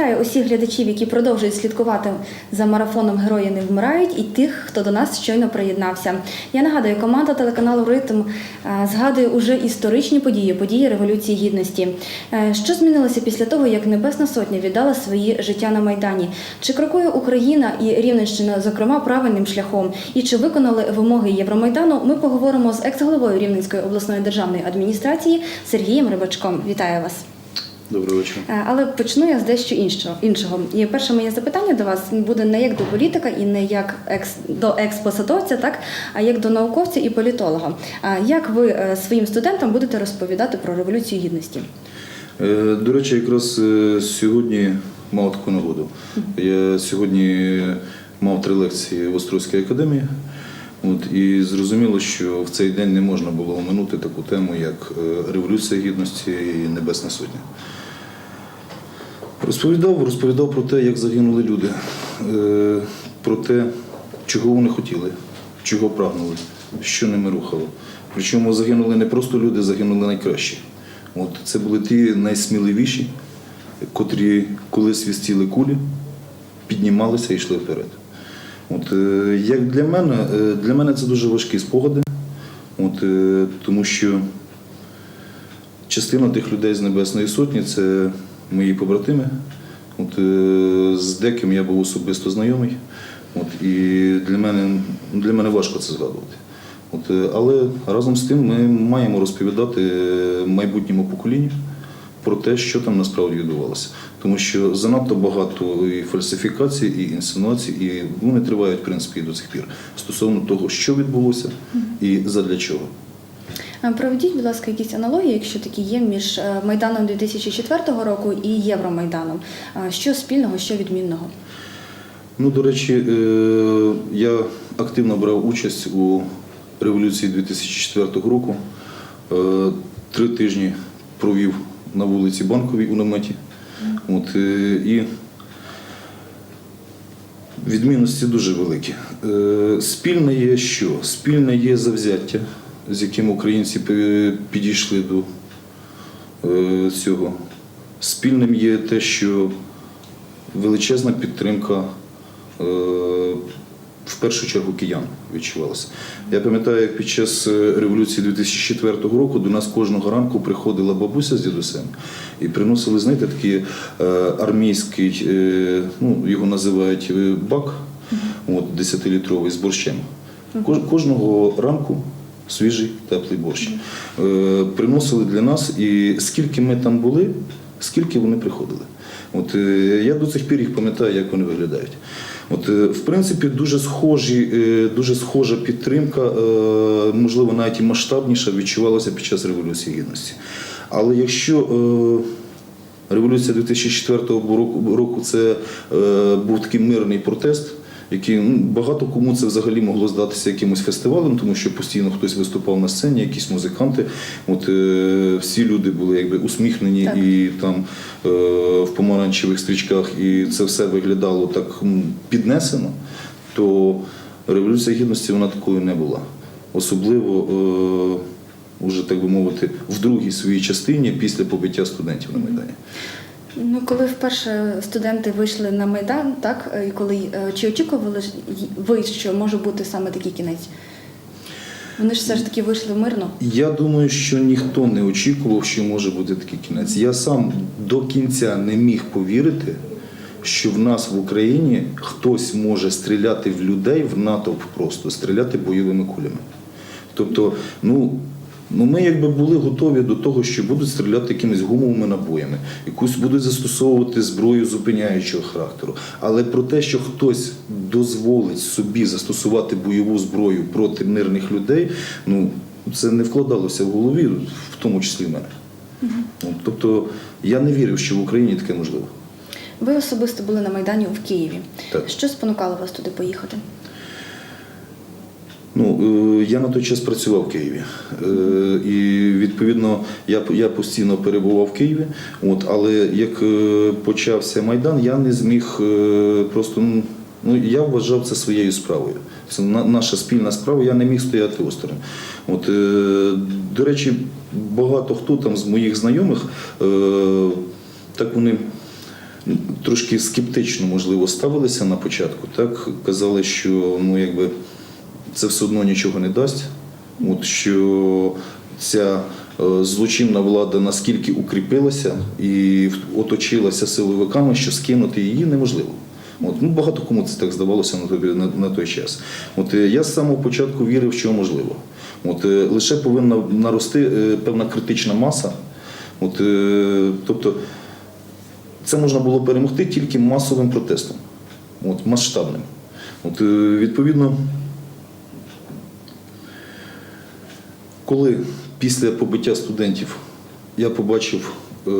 Вітаю усіх глядачів, які продовжують слідкувати за марафоном Герої не вмирають, і тих, хто до нас щойно приєднався. Я нагадую, команда телеканалу Ритм е, згадує уже історичні події, події Революції Гідності. Е, Що змінилося після того, як Небесна Сотня віддала свої життя на Майдані? Чи крокує Україна і Рівненщина, зокрема, правильним шляхом? І чи виконали вимоги Євромайдану? Ми поговоримо з екс-головою Рівненської обласної державної адміністрації Сергієм Рибачком. Вітаю вас. Добрий вечір. Е, Але почну я з дещо іншого. іншого. І перше моє запитання до вас буде не як до політика і не як екс до експосадовця, так а як до науковця і політолога. А Як ви е, своїм студентам будете розповідати про революцію гідності? Е, До речі, якраз сьогодні мав таку нагоду. Я сьогодні мав три лекції в Острозькій академії. От, і зрозуміло, що в цей день не можна було оминути таку тему, як Революція Гідності і Небесна Сотня. Розповідав, розповідав про те, як загинули люди, е, про те, чого вони хотіли, чого прагнули, що ними рухало. Причому загинули не просто люди, загинули найкращі. От це були ті найсміливіші, котрі, коли свістіли кулі, піднімалися і йшли вперед. От, е, як для мене, е, для мене це дуже важкі спогади, от, тому що частина тих людей з Небесної Сотні це мої побратими. От, е, з деким я був особисто знайомий. От, і для мене, для мене важко це згадувати. От, е, але разом з тим ми маємо розповідати е, майбутньому поколінню про те, що там насправді відбувалося. Тому що занадто багато і фальсифікацій, і інсинуацій, і вони тривають в принципі і до цих пір стосовно того, що відбулося і задля чого. Е, Проведіть, будь ласка, якісь аналогії, якщо такі є, між е, Майданом 2004 року і Євромайданом. Е, Що спільного, що відмінного? Ну, до речі, я активно брав участь у революції 2004 року. Три тижні провів на вулиці Банковій у наметі. От, і відмінності дуже великі. Спільне є що? Спільне є завзяття, з яким українці підійшли до е, цього. Спільним є те, що величезна підтримка е, в першу чергу киян відчувалася. Я пам'ятаю, як під час е, революції 2004 року до нас кожного ранку приходила бабуся з дідусем і приносили, знаєте, такий армійський, ну його називають бак, от 10-літровий з борщем. Кожного ранку свіжий теплий борщ. Е, Приносили для нас, і скільки ми там були, скільки вони приходили. От, е, я до цих пір їх пам'ятаю, як вони виглядають. От, е, в принципі, дуже схожі, дуже схожа підтримка, можливо, навіть і масштабніша відчувалася під час Революції Гідності. Але якщо революція 2004 року, це був такий мирний протест, який ну, багато кому це взагалі могло здатися якимось фестивалем, тому що постійно хтось виступав на сцені, якісь музиканти. От е, всі люди були якби усміхнені Так. і там е, в помаранчевих стрічках, і це все виглядало так піднесено, то революція гідності вона такою не була. Особливо. Е, Уже так би мовити, в другій своїй частині після побиття студентів на Майдані. Ну, коли вперше студенти вийшли на Майдан, так, е, і коли е, чи очікували ви, що може бути саме такий кінець? Вони ж все ж таки вийшли мирно. Я думаю, що ніхто не очікував, що може бути такий кінець. Я сам до кінця не міг повірити, що в нас в Україні хтось може стріляти в людей в натовп просто, стріляти бойовими кулями. Тобто, ну. Ну, ми якби були готові до того, що будуть стріляти якимись гумовими набоями, якусь будуть застосовувати зброю зупиняючого характеру. Але про те, що хтось дозволить собі застосувати бойову зброю проти мирних людей, ну це не вкладалося в голові, в тому числі в мене. Ну, Тобто я не вірив, що в Україні таке можливо. Ви особисто були на Майдані в Києві. Так. Що спонукало вас туди поїхати? Ну, е, я на той час працював в Києві. Е, І відповідно я, я постійно перебував в Києві. От, але як е, почався Майдан, я не зміг просто. ну, я вважав це своєю справою. Це наша спільна справа, я не міг стояти осторонь. От, до речі, багато хто там з моїх знайомих, так вони трошки скептично, можливо, ставилися на початку. Так казали, що ну, якби, це все одно нічого не дасть. От, що ця е, злочинна влада наскільки укріпилася і оточилася силовиками, що скинути її неможливо. От, ну, багато кому це так здавалося на той, на, на той час. От, е, я з самого початку вірив, що можливо. От, е, лише повинна нарости певна критична маса. От, тобто, це можна було перемогти тільки масовим протестом, от, масштабним. От, відповідно, коли після побиття студентів я побачив, е,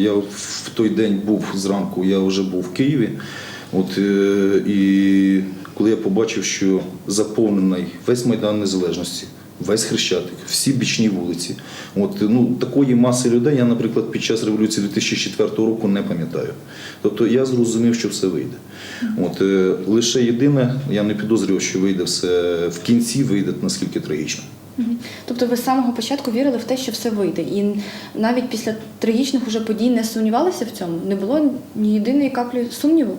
я в той день був зранку, я вже був в Києві. От, е, і коли я побачив, що заповнений весь Майдан Незалежності, весь Хрещатик, всі бічні вулиці. От, ну, такої маси людей я, наприклад, під час революції 2004 року не пам'ятаю. Тобто я зрозумів, що все вийде. От, е, лише єдине, я не підозрював, що вийде все в кінці, вийде наскільки трагічно. Тобто ви з самого початку вірили в те, що все вийде, і навіть після трагічних уже подій не сумнівалися в цьому? Не було ні єдиної каплі сумніву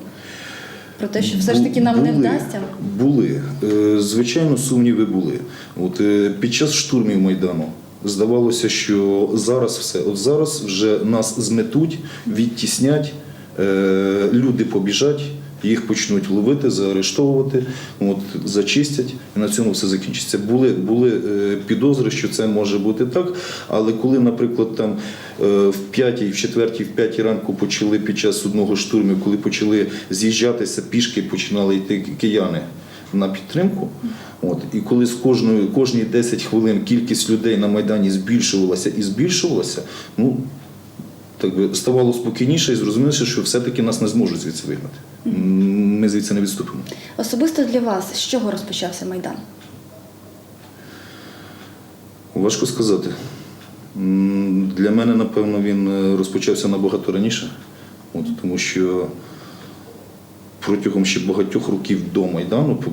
про те, що все ж таки нам не вдасться? Були. Е, Звичайно, сумніви були. От е, під час штурмів Майдану здавалося, що зараз все. От зараз вже нас зметуть, відтіснять, е, люди побіжать. Їх почнуть ловити, заарештовувати, от, зачистять, і на цьому все закінчиться. Були, були е, підозри, що це може бути так. Але коли, наприклад, там е, в п'ятій, в четвертій, в п'ятій ранку почали під час одного штурму, коли почали з'їжджатися пішки, починали йти кияни на підтримку. От, і коли з кожної кожні 10 хвилин кількість людей на Майдані збільшувалася і збільшувалася, ну так би ставало спокійніше і зрозумілося, що все-таки нас не зможуть звідси вигнати. Ми звідси не відступимо. Особисто для вас з чого розпочався Майдан? Важко сказати. Для мене, напевно, він е, розпочався набагато раніше, От, тому що протягом ще багатьох років до Майдану,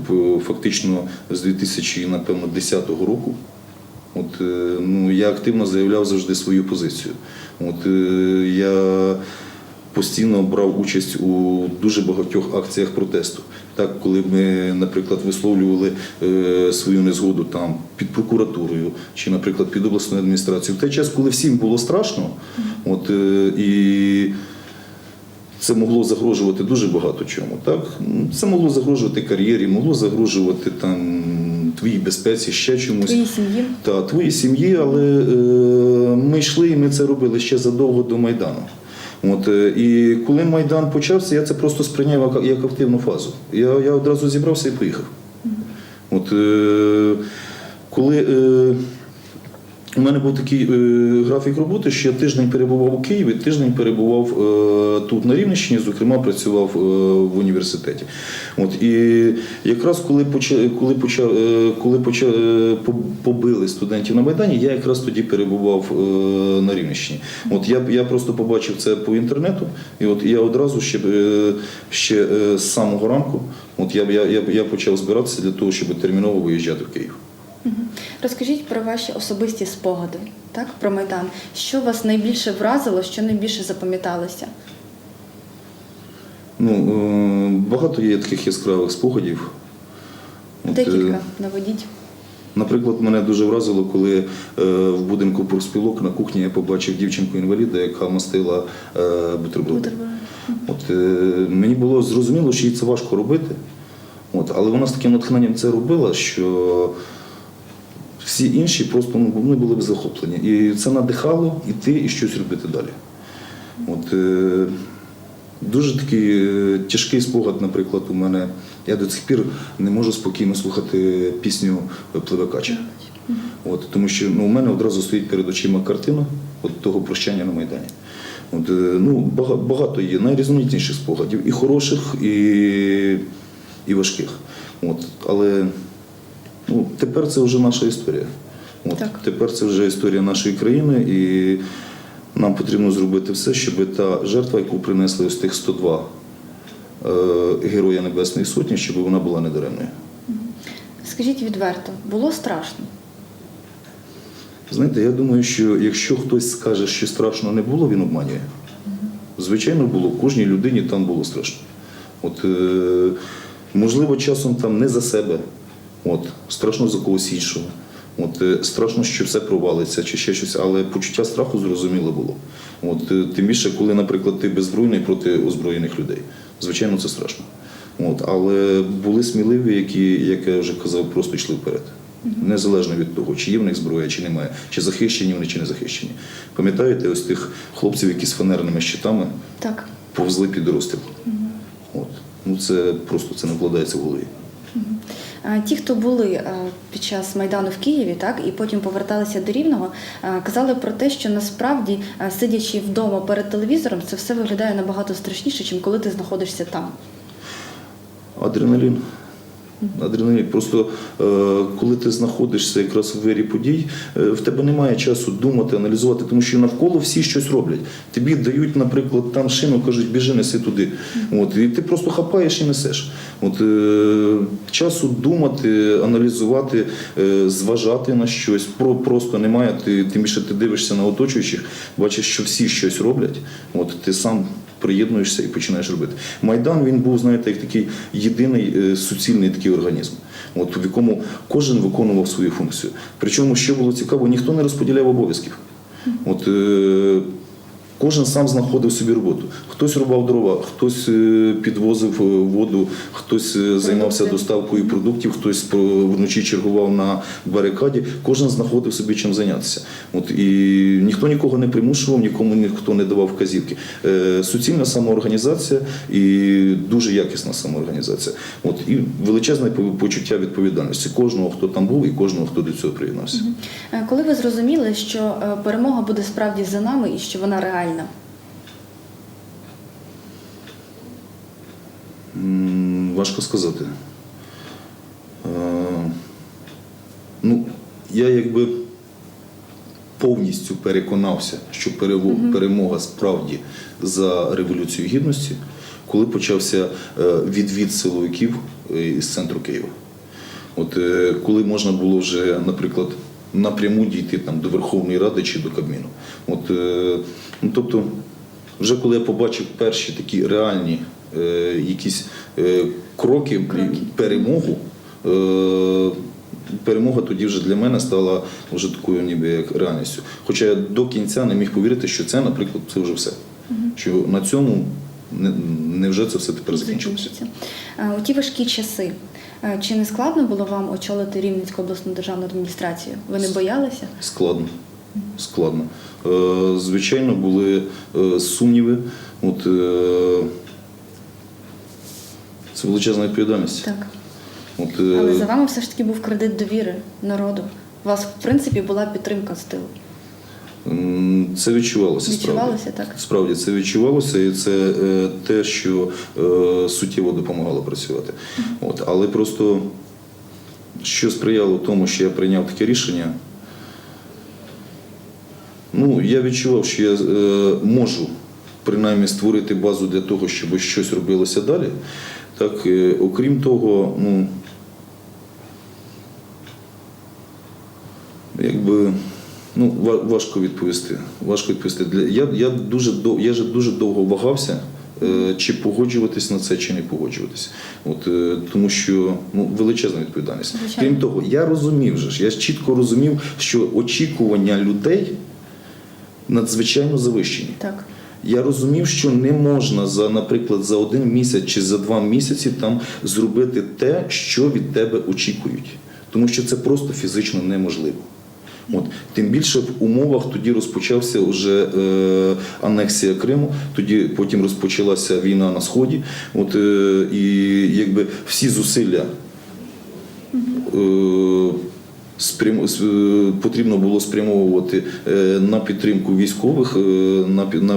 фактично з 2010 року, От, е, ну, я активно заявляв завжди свою позицію. От, е, я постійно брав участь у дуже багатьох акціях протесту. Так, коли ми, наприклад, висловлювали е, свою незгоду там під прокуратурою чи, наприклад, під обласною адміністрацією, в той час, коли всім було страшно, от, е, і це могло загрожувати дуже багато чому. Так? Це могло загрожувати кар'єрі, могло загрожувати там, твоїй безпеці, ще чомусь. Твоїй сім'ї? Та твої сім'ї, але е, ми йшли і ми це робили ще задовго до Майдану. От, е, і коли Майдан почався, я це просто сприйняв як, активну фазу. Я, я одразу зібрався і поїхав. От, е, коли е, у мене був такий е, графік роботи, що я тиждень перебував у Києві, тиждень перебував е, тут на Рівненщині, зокрема працював е, в університеті. От, і якраз коли поча, коли почав, е, коли поча, е, побили студентів на Майдані, я якраз тоді перебував е, на Рівненщині. От я, я просто побачив це по інтернету, і от я одразу ще, е, ще з самого ранку от я, я, я, я почав збиратися для того, щоб терміново виїжджати в Київ. Розкажіть про ваші особисті спогади, так, про Майдан. Що вас найбільше вразило, що найбільше запам'яталося? Ну, е, багато є таких яскравих спогадів. Е, Декілька наведіть. Наприклад, мене дуже вразило, коли е, в будинку профспілок на кухні я побачив дівчинку-інваліда, яка мастила бутерброди. От, мені було зрозуміло, що їй це важко робити. От, але вона з таким натхненням це робила, що всі інші просто ну, вони були б захоплені. І це надихало йти і щось робити далі. От, е, дуже такий е, тяжкий спогад, наприклад, у мене. Я до цих пір не можу спокійно слухати пісню Пливе кача. От, тому що ну, у мене одразу стоїть перед очима картина от того прощання на Майдані. От, е, ну, багато є найрізноманітніших спогадів, і хороших, і, і важких. От, але ну, тепер це вже наша історія. От, Так. Тепер це вже історія нашої країни, і нам потрібно зробити все, щоб та жертва, яку принесли з тих 102 е, Героя Небесної Сотні, щоб вона була недаремною. Скажіть відверто, було страшно? Знаєте, я думаю, що якщо хтось скаже, що страшно не було, він обманює. Звичайно, було. Кожній людині там було страшно. От, е, можливо, часом там не за себе, от, страшно за когось іншого. От, е, страшно, що все провалиться чи ще щось, але почуття страху зрозуміло було. От, е, тим більше, коли, наприклад, ти беззбройний проти озброєних людей. Звичайно, це страшно. От, але були сміливі, які, як я вже казав, просто йшли вперед. Незалежно від того, чи є в них зброя, чи немає, чи захищені вони, чи не захищені. Пам'ятаєте ось тих хлопців, які з фанерними щитами Так. повзли під розстріл? От. Ну, це просто це не вкладається в голові. Е, Ті, хто були е, під час майдану в Києві, так і потім поверталися до Рівного, е, казали про те, що насправді, сидячи вдома перед телевізором, це все виглядає набагато страшніше, ніж коли ти знаходишся там. Адреналін. Адреналін. Просто е, коли ти знаходишся якраз в вирі подій, е, в тебе немає часу думати, аналізувати, тому що навколо всі щось роблять. Тобі дають, наприклад, там шину, кажуть, біжи, неси туди. От, і ти просто хапаєш і несеш. От, е, часу думати, аналізувати, зважати на щось про, просто немає. Ти, тим більше ти дивишся на оточуючих, бачиш, що всі щось роблять. От, ти сам приєднуєшся і починаєш робити. Майдан він був, знаєте, як такий єдиний е, суцільний такий організм, от, в якому кожен виконував свою функцію. Причому, що було цікаво, ніхто не розподіляв обов'язків. От, е, Кожен сам знаходив собі роботу. Хтось рубав дрова, хтось е, підвозив е, воду, хтось е, займався доставкою продуктів, хтось вночі чергував на барикаді. Кожен знаходив собі чим зайнятися. От і ніхто нікого не примушував, нікому ніхто не давав вказівки. Суцільна самоорганізація і дуже якісна самоорганізація. От і величезне почуття відповідальності кожного, хто там був, і кожного, хто до цього приєднався. Коли ви зрозуміли, що перемога буде справді за нами і що вона реальна? М, Важко сказати. Е, Ну, я якби повністю переконався, що перемога справді за Революцію Гідності, коли почався е, відвід силовиків е, із центру Києва. От коли можна було вже, наприклад, напряму дійти там до Верховної Ради чи до Кабміну. От, е, ну, тобто, вже коли я побачив перші такі реальні е, якісь е, кроки, Кроки. перемогу. Е, Перемога тоді вже для мене стала вже такою ніби як реальністю. Хоча я до кінця не міг повірити, що це, наприклад, це вже все. Що на цьому не, невже це все тепер закінчилося. Е, У ті важкі часи. Е, Чи не складно було вам очолити Рівненську обласну державну адміністрацію? Ви не боялися? Складно. Складно. Е, Звичайно, були е, сумніви. От, це величезна відповідальність. Так. От, Але за вами все ж таки був кредит довіри народу. У вас, в принципі, була підтримка з тилу. Це відчувалося справді. Так? Справді це відчувалося, і це е, те, що е, суттєво допомагало працювати. От, але просто що сприяло тому, що я прийняв таке рішення. Ну, я відчував, що я е, можу принаймні створити базу для того, щоб щось робилося далі. Так, окрім того, ну, якби ну, важко відповісти. Важко відповісти. Я, я, дуже, я же дуже довго вагався, е, чи погоджуватись на це, чи не погоджуватись. От, е, тому що ну, величезна відповідальність. Крім того, я розумів же ж, я чітко розумів, що очікування людей надзвичайно завищені. Так. Я розумів, що не можна за, наприклад, за один місяць чи за два місяці там зробити те, що від тебе очікують, тому що це просто фізично неможливо. От тим більше в умовах тоді розпочався вже е, анексія Криму, тоді потім розпочалася війна на сході. От е, і якби всі зусилля е, е, потрібно було спрямовувати е, на підтримку військових, е,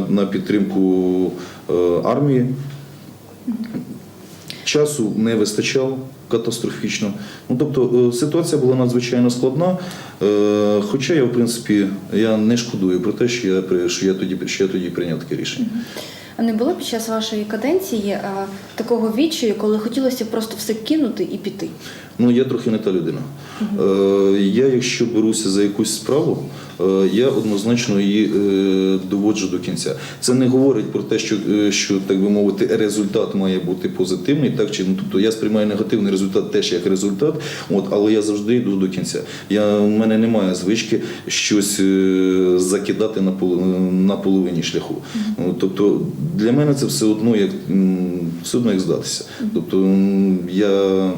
на, підтримку армії. Часу не вистачало катастрофічно. Ну, тобто е, ситуація була надзвичайно складна. Е, Хоча я, в принципі, я не шкодую про те, що я, що я, тоді, що я тоді прийняв таке рішення. А не було під час вашої каденції а, такого відчаю, коли хотілося просто все кинути і піти? Ну, я трохи не та людина. Е, я, якщо беруся за якусь справу, е, я однозначно її е, доводжу до кінця. Це не говорить про те, що, е, що так би мовити, результат має бути позитивний, так чи ну, тобто я сприймаю негативний результат теж як результат, от, але я завжди йду до кінця. Я, у мене немає звички щось е, закидати на, пол- на половині шляху. Ну, Тобто для мене це все одно як м, все одно як здатися. Тобто м, я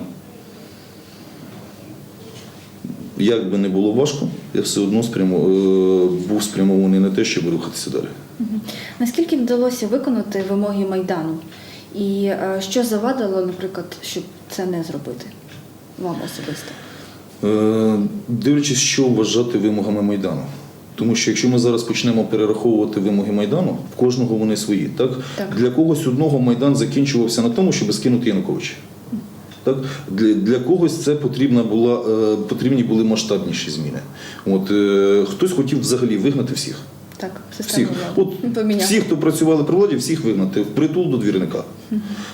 як би не було важко, я все одно спрямо, е, був спрямований на те, щоб рухатися далі. Наскільки вдалося виконати вимоги Майдану? І е, що завадило, наприклад, щоб це не зробити вам особисто? Е, Дивлячись, що вважати вимогами Майдану. Тому що якщо ми зараз почнемо перераховувати вимоги Майдану, в кожного вони свої. Так? Так. Для когось одного Майдан закінчувався на тому, щоб скинути Януковича. Так? Для, для когось це потрібна була, е, потрібні були масштабніші зміни. От, е, хтось хотів взагалі вигнати всіх. Так, Всіх. От, поміняти. всі, хто працювали при владі, всіх вигнати в притул до двірника.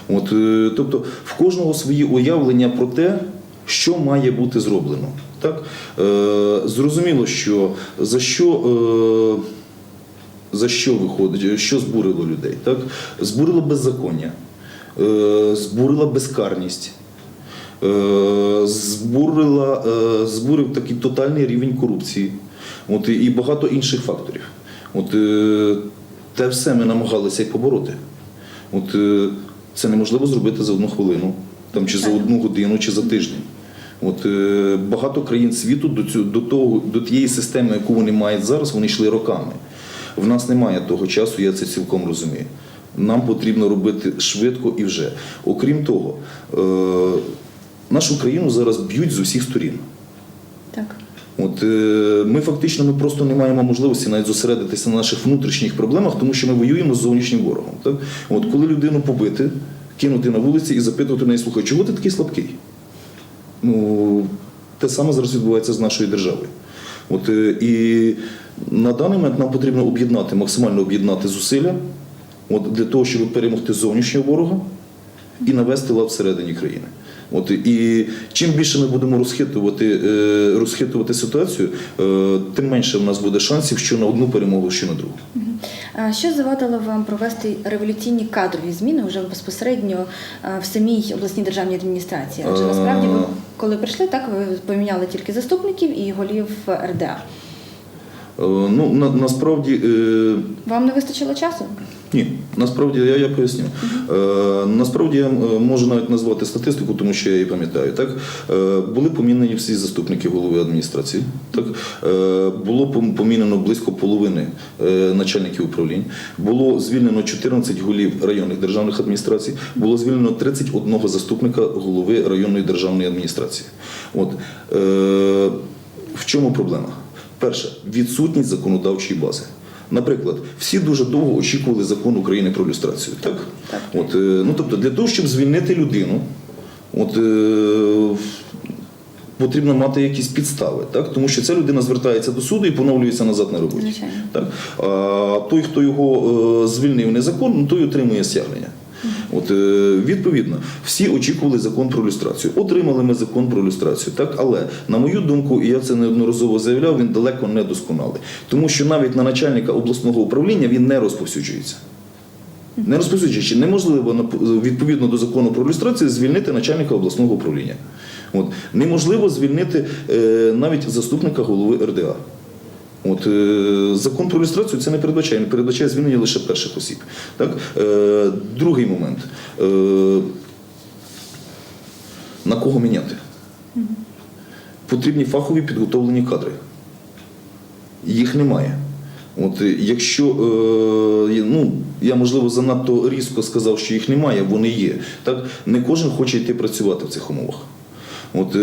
От, е, тобто в кожного свої уявлення про те, що має бути зроблено. Так? Е, зрозуміло, що за що. Е, за що виходить, що збурило людей? Так? Збурило беззаконня, е, збурила безкарність, е, збурила, е, збурив такий тотальний рівень корупції от, і- багато інших факторів. От, е, те все ми намагалися й побороти. От, е, це неможливо зробити за одну хвилину, там, чи за одну годину, чи за тиждень. От, е, багато країн світу до, цю, до, того, до тієї системи, яку вони мають зараз, вони йшли роками. В нас немає того часу, я це цілком розумію. Нам потрібно робити швидко і вже. Окрім того, е, нашу країну зараз б'ють з усіх сторін. Так. От е, ми фактично ми просто не маємо можливості навіть зосередитися на наших внутрішніх проблемах, тому що ми воюємо з зовнішнім ворогом. Так? От коли людину побити, кинути на вулиці і запитувати неї, слухай, чого ти такий слабкий? Ну, те саме зараз відбувається з нашою державою. От, е, і на даний момент нам потрібно об'єднати, максимально об'єднати зусилля от, для того, щоб перемогти зовнішнього ворога і навести лад всередині країни. От, і чим більше ми будемо розхитувати, е, розхитувати ситуацію, е, тим менше в нас буде шансів що на одну перемогу, що на другу. А Що завадило вам провести революційні кадрові зміни вже безпосередньо е, в самій обласній державній адміністрації? Адже насправді ви коли прийшли, так ви поміняли тільки заступників і голів РДА. Е, Ну, на, насправді. Е, Вам не вистачило часу? Ні, насправді я, я поясню. Е, насправді я е, можу навіть назвати статистику, тому що я її пам'ятаю. Так е, були помінені всі заступники голови адміністрації. Так е, було помінено близько половини е, начальників управлінь. Було звільнено 14 голів районних державних адміністрацій. Було звільнено 31 заступника голови районної державної адміністрації. От е, в чому проблема? Перше, відсутність законодавчої бази. Наприклад, всі дуже довго очікували закон України про люстрацію. Так? Так. От, е, ну, тобто, для того, щоб звільнити людину, от, е, потрібно мати якісь підстави, так? тому що ця людина звертається до суду і поновлюється назад на роботі. Так? А той, хто його е, звільнив незаконно, той отримує стягнення. От, е, відповідно, всі очікували закон про люстрацію. Отримали ми закон про люстрацію, так? але, на мою думку, і я це неодноразово заявляв, він далеко не досконалий. Тому що навіть на начальника обласного управління він не розповсюджується. Не розповсюджуючи, неможливо відповідно до закону про люстрацію звільнити начальника обласного управління. От. Неможливо звільнити е, навіть заступника голови РДА. От, е, закон про люстрацію це не передбачає, він передбачає звільнення лише перших осіб. Так? Е, другий момент. Е, на кого міняти? Потрібні фахові підготовлені кадри. Їх немає. От е, якщо е, ну, я можливо занадто різко сказав, що їх немає, вони є. Так не кожен хоче йти працювати в цих умовах. От е,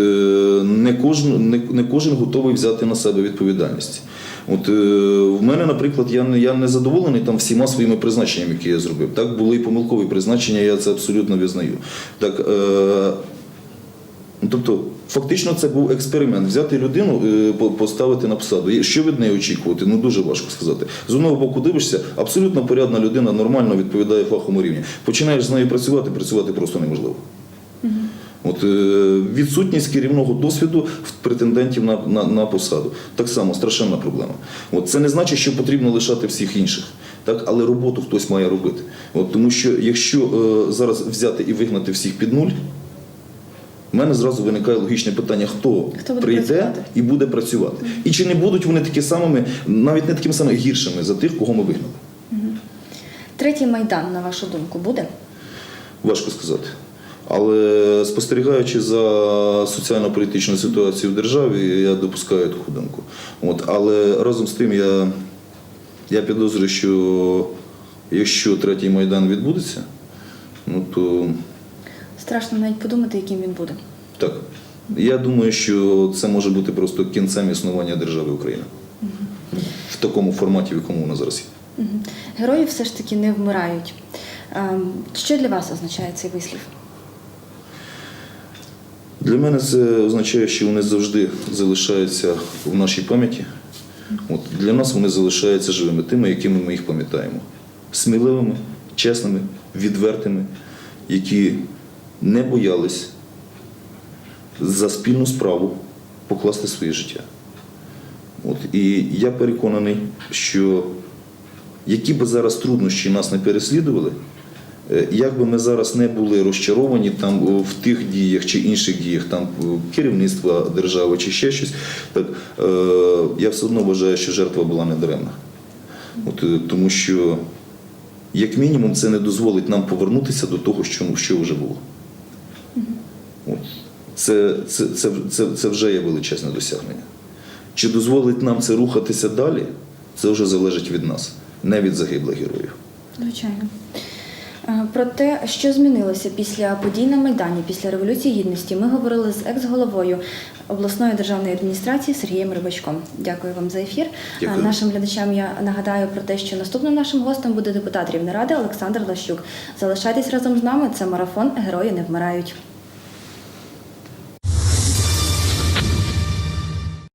не кожен, не, не кожен готовий взяти на себе відповідальність. От е, в мене, наприклад, я не я не задоволений там всіма своїми призначеннями, які я зробив. Так були і помилкові призначення, я це абсолютно визнаю. Так, е, Тобто, фактично, це був експеримент. Взяти людину, е, поставити на посаду. Що від неї очікувати? Ну дуже важко сказати. З одного боку дивишся, абсолютно порядна людина, нормально відповідає фаховому рівні. Починаєш з нею працювати, працювати просто неможливо. От, е, відсутність керівного досвіду в претендентів на, на, на посаду. Так само страшенна проблема. От, це не значить, що потрібно лишати всіх інших. Так, але роботу хтось має робити. От, тому що якщо е, зараз взяти і вигнати всіх під нуль, у мене зразу виникає логічне питання, хто, Хто прийде працювати? і буде працювати. І чи не будуть вони такі самими, навіть не такими самими гіршими за тих, кого ми вигнали. Третій майдан, на вашу думку, буде? Важко сказати. Але спостерігаючи за соціально-політичною ситуацією в державі, я допускаю таку думку. От, але разом з тим я, я підозрюю, що якщо третій майдан відбудеться, ну то Страшно навіть подумати, яким він буде. так. Я думаю, що це може бути просто кінцем існування держави Україна в такому форматі, в якому вона зараз є. Мгм. Герої все ж таки не вмирають. Ем, Що для вас означає цей вислів? Для мене це означає, що вони завжди залишаються в нашій пам'яті. От для нас вони залишаються живими, тими, якими ми їх пам'ятаємо. Сміливими, чесними, відвертими, які не боялись за спільну справу покласти своє життя. От, і я переконаний, що які би зараз труднощі нас не переслідували, Як би ми зараз не були розчаровані там в тих діях чи інших діях там керівництва держави чи ще щось, так е, я все одно вважаю, що жертва була недаремна. От, е, тому що, як мінімум, це не дозволить нам повернутися до того, що, що вже було. От. Це, це, це, це, це вже є величезне досягнення. Чи дозволить нам це рухатися далі, це вже залежить від нас, не від загиблих героїв. Звичайно. Е, Про те, що змінилося після подій на Майдані, після Революції Гідності, ми говорили з екс-головою обласної державної адміністрації Сергієм Рибачком. Дякую вам за ефір. Дякую. Е, Нашим глядачам я нагадаю про те, що наступним нашим гостем буде депутат Рівнеради Олександр Лащук. Залишайтесь разом з нами. Це марафон Герої не вмирають.